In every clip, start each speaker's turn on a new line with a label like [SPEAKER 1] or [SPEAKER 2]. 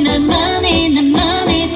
[SPEAKER 1] 나만의 나만의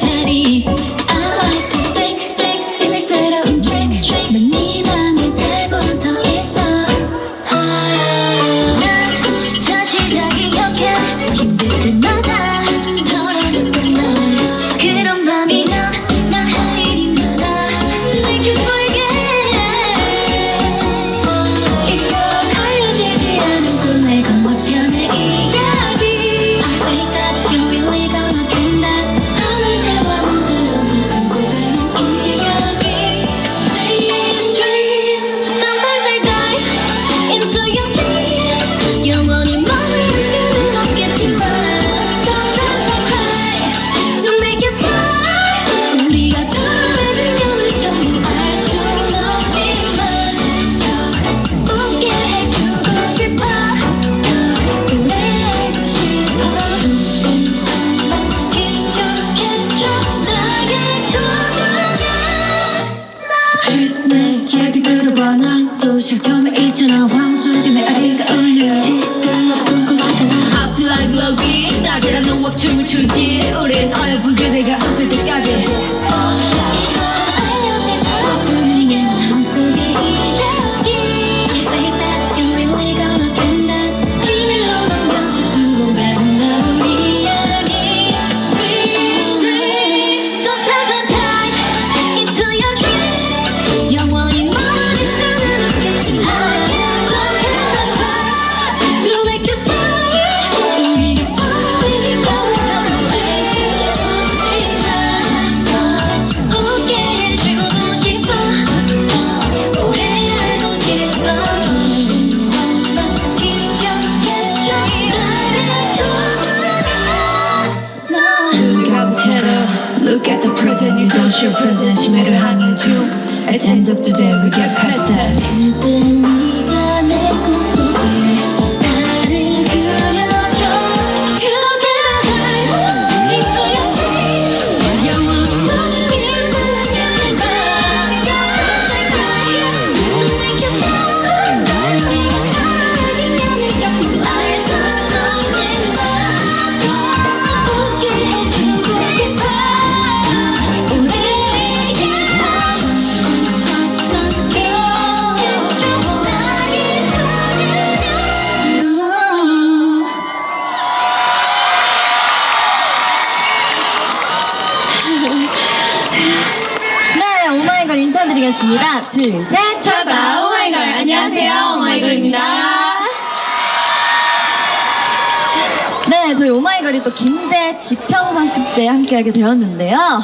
[SPEAKER 2] 네, 저희 오마이걸이 또 김제 지평선 축제에 함께하게 되었는데요.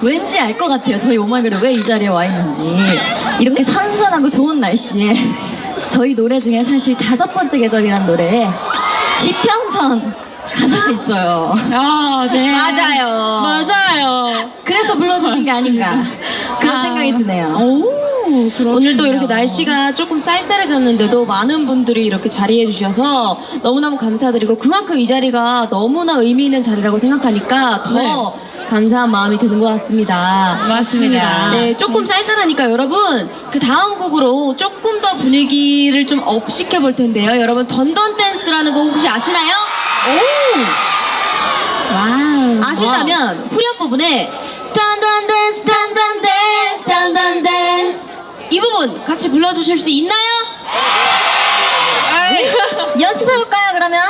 [SPEAKER 2] 왠지 알 것 같아요. 저희 오마이걸이 왜 이 자리에 와 있는지. 이렇게 선선하고 좋은 날씨에 저희 노래 중에 사실 다섯 번째 계절이란 노래에 지평선 가사가 있어요.
[SPEAKER 3] 아, 네.
[SPEAKER 2] 맞아요.
[SPEAKER 3] 맞아요.
[SPEAKER 2] 그래서 불러주신 게 아닌가 그런
[SPEAKER 3] 아.
[SPEAKER 2] 생각이 드네요.
[SPEAKER 3] 오.
[SPEAKER 4] 오늘도 이렇게 날씨가 조금 쌀쌀해졌는데도 많은 분들이 이렇게 자리해 주셔서 너무너무 감사드리고 그만큼 이 자리가 너무나 의미 있는 자리라고 생각하니까 더
[SPEAKER 3] 네.
[SPEAKER 4] 감사한 마음이 드는 것 같습니다.
[SPEAKER 3] 맞습니다.
[SPEAKER 4] 네, 조금 쌀쌀하니까 여러분 그 다음 곡으로 조금 더 분위기를 좀 업 시켜 볼 텐데요. 여러분 던던 댄스라는 곡 혹시 아시나요?
[SPEAKER 3] 와우.
[SPEAKER 4] 아신다면 후렴 부분에 이 부분 같이 불러주실 수 있나요?
[SPEAKER 2] 연습해볼까요, 그러면?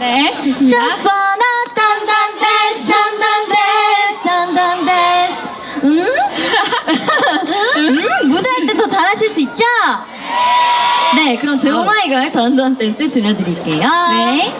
[SPEAKER 3] 네, 됐습니다.
[SPEAKER 2] Just wanna dun dun dance, dun dun dance, dun dun dance. 음? 음, 무대할 때 더 잘하실 수 있죠? 네, 그럼 저희 오마이걸 던던 댄스 들려드릴게요.
[SPEAKER 3] 네.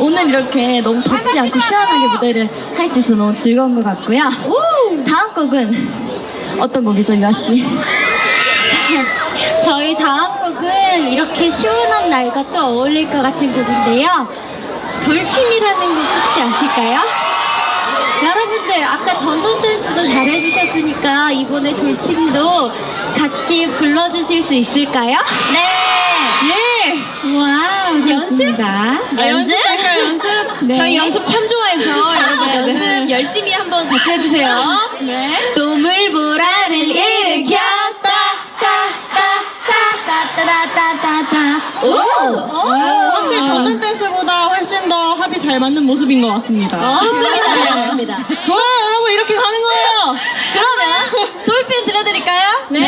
[SPEAKER 2] 오늘 이렇게 너무 덥지 않고 시원하게 무대를 할 수 있어서 너무 즐거운 것 같고요. 다음 곡은 어떤 곡이죠, 유아 씨?
[SPEAKER 1] 저희 다음 곡은 이렇게 시원한 날과 또 어울릴 것 같은 곡인데요. 돌핀이라는 곡 혹시 아실까요? 여러분들 아까 던던 댄스도 잘해주셨으니까 이번에 돌핀도 같이 불러주실 수 있을까요?
[SPEAKER 2] 네.
[SPEAKER 1] 예! 와, 좋습니다.
[SPEAKER 2] 연습 연습?
[SPEAKER 1] 네.
[SPEAKER 4] 저희 연습 참 좋아해서 여러분 연습 열심히 한번 같이 해주세요.
[SPEAKER 1] 네.
[SPEAKER 4] 도물보라를 일으켜
[SPEAKER 2] 따따따따따따따따. 오!
[SPEAKER 3] 확실히 던던 댄스보다 훨씬 더 합이 잘 맞는 모습인 것 같습니다.
[SPEAKER 4] 좋습니다. 좋습니다.
[SPEAKER 3] 좋아요, 여러분 이렇게 가는 거예요.
[SPEAKER 2] 그러면 돌핀 들려드릴까요?
[SPEAKER 1] 네.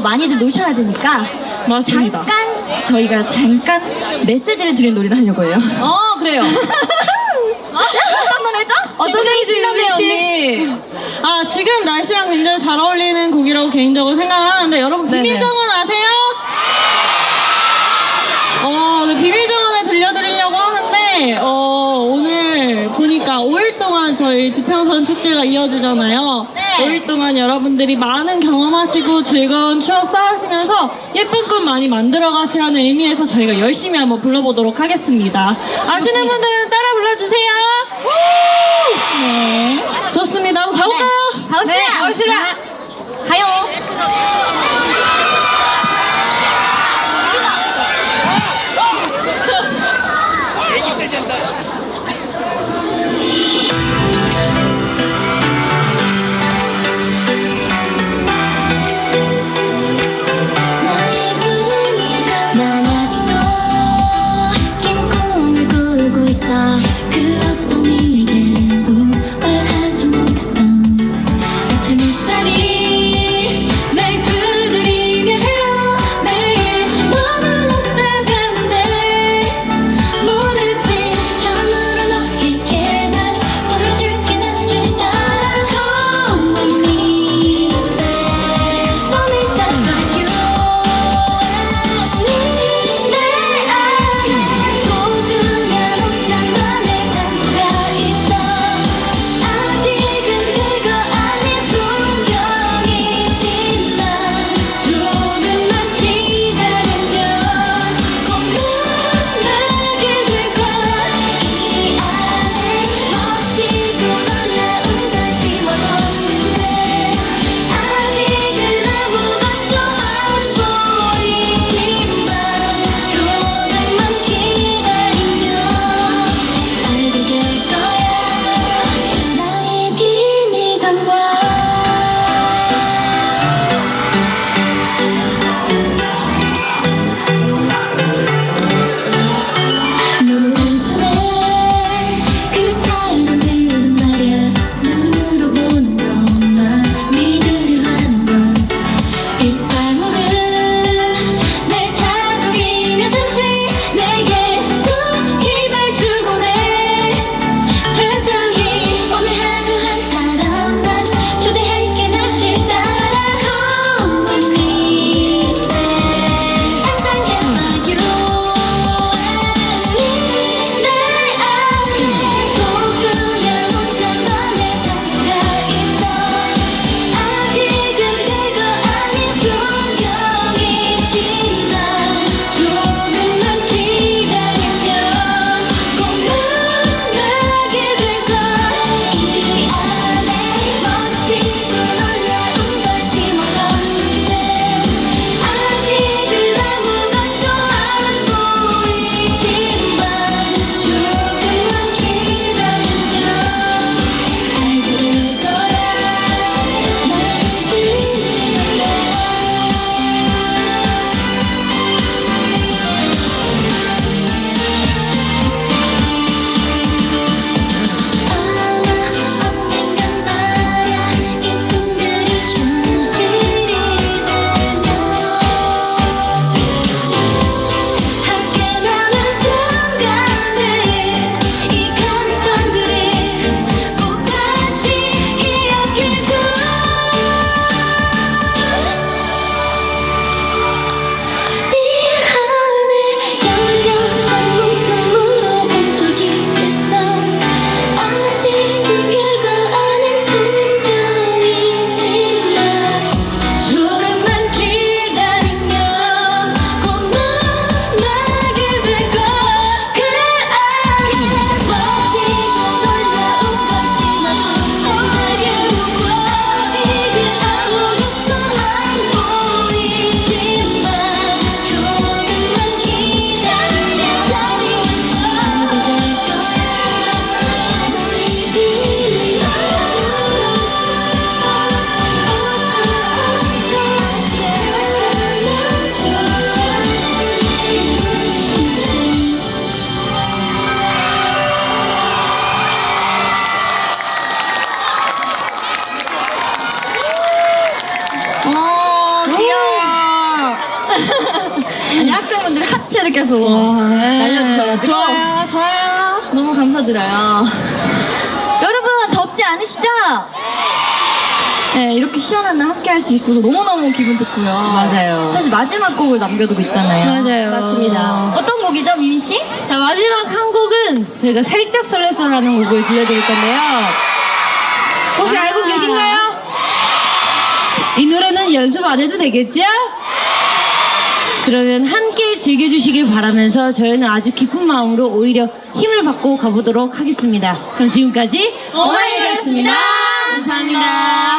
[SPEAKER 2] 많이들 노셔야 되니까
[SPEAKER 3] 맞습니다.
[SPEAKER 2] 잠깐 저희가 잠깐 메시지를 드린 노래를 하려고 해요
[SPEAKER 4] 어 그래요.
[SPEAKER 2] 어떤 노래죠?
[SPEAKER 4] 어떤 노래 신나네요 언니.
[SPEAKER 3] 아, 지금 날씨랑 굉장히 잘 어울리는 곡이라고 개인적으로 생각을 하는데, 여러분,
[SPEAKER 4] 네네.
[SPEAKER 3] 비밀정원 아세요? 어, 네, 비밀정원을 들려드리려고 하는데, 어, 오늘 보니까 5일 동안 저희 지평선 축제가 이어지잖아요.
[SPEAKER 2] 네.
[SPEAKER 1] 5일 동안 여러분들이 많은 경험하시고 즐거운 추억 쌓으시면서 예쁜 꿈 많이 만들어 가시라는 의미에서 저희가 열심히 한번 불러보도록 하겠습니다. 아시는 분들은 따라 불러주세요. 네. 좋습니다. 한번 가볼까요? 네.
[SPEAKER 2] 가봅시다.
[SPEAKER 4] 네, 가봅시다.
[SPEAKER 5] 네.
[SPEAKER 1] 가요.
[SPEAKER 2] 수 있어서 너무너무 기분 좋고요.
[SPEAKER 4] 맞아요.
[SPEAKER 2] 사실 마지막 곡을 남겨두고 있잖아요.
[SPEAKER 4] 맞아요. 맞습니다.
[SPEAKER 2] 어떤 곡이죠, 미미 씨?
[SPEAKER 4] 자, 마지막 한 곡은 저희가 살짝 설레서라는 곡을 들려드릴 건데요. 혹시 아. 알고 계신가요?
[SPEAKER 1] 이 노래는 연습 안 해도 되겠죠? 그러면 함께 즐겨주시길 바라면서 저희는 아주 깊은 마음으로 오히려 힘을 받고 가보도록 하겠습니다. 그럼 지금까지 오마이걸였습니다. 감사합니다.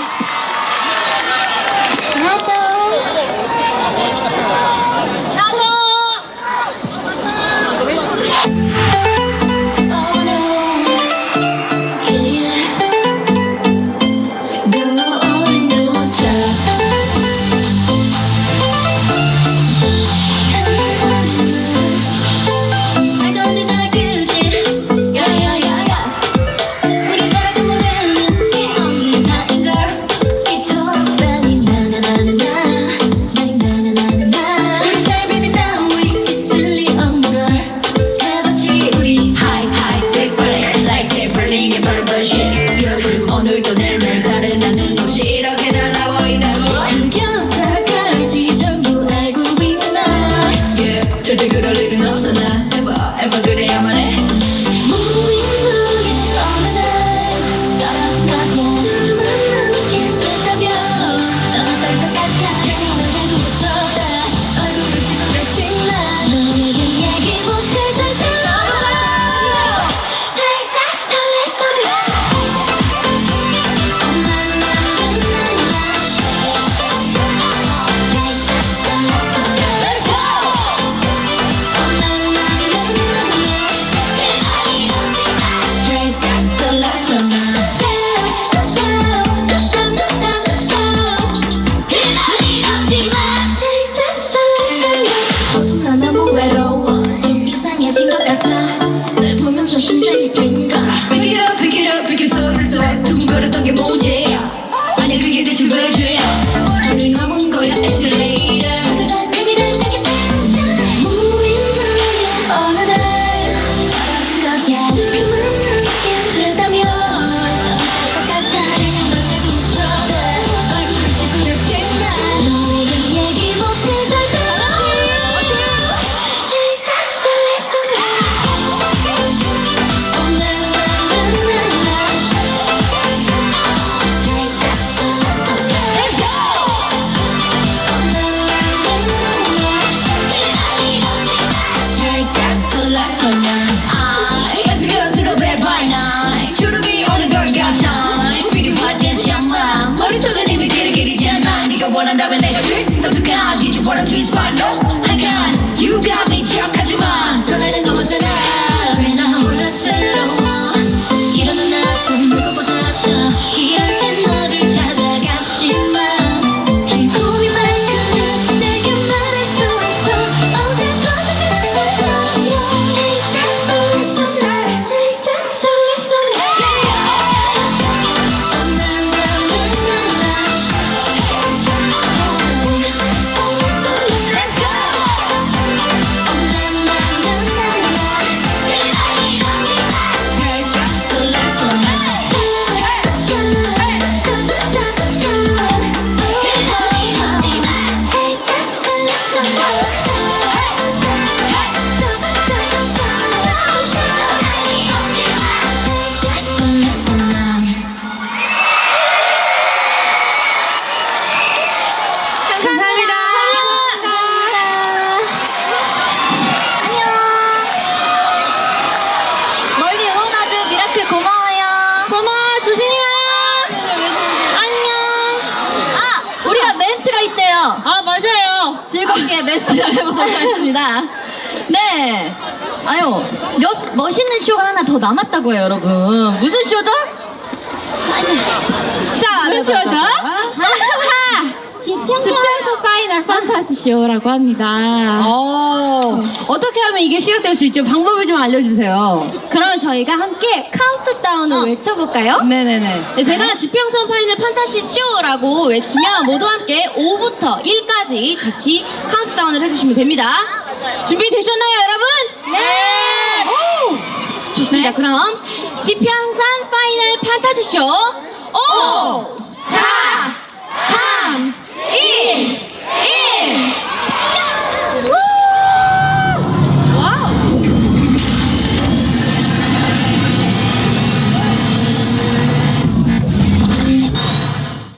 [SPEAKER 2] wanna dive in later Don't look at how did you? Wanna twist my no
[SPEAKER 6] 주십시오라고
[SPEAKER 7] 합니다.
[SPEAKER 1] 어, 어떻게 하면 이게 시작될 수 있죠? 방법을 좀 알려주세요.
[SPEAKER 8] 그러면 저희가 함께 카운트다운을
[SPEAKER 1] 어.
[SPEAKER 8] 외쳐볼까요?
[SPEAKER 1] 네네네. 네, 제가 지평선 파이널 판타시 쇼라고 외치면 모두 함께 5부터 1까지 같이 카운트다운을 해주시면 됩니다. 준비되셨나요, 여러분? 네! 네. 오! 좋습니다. 네. 그럼 지평선 파이널 판타지 쇼 5, 4, 3, 2, in.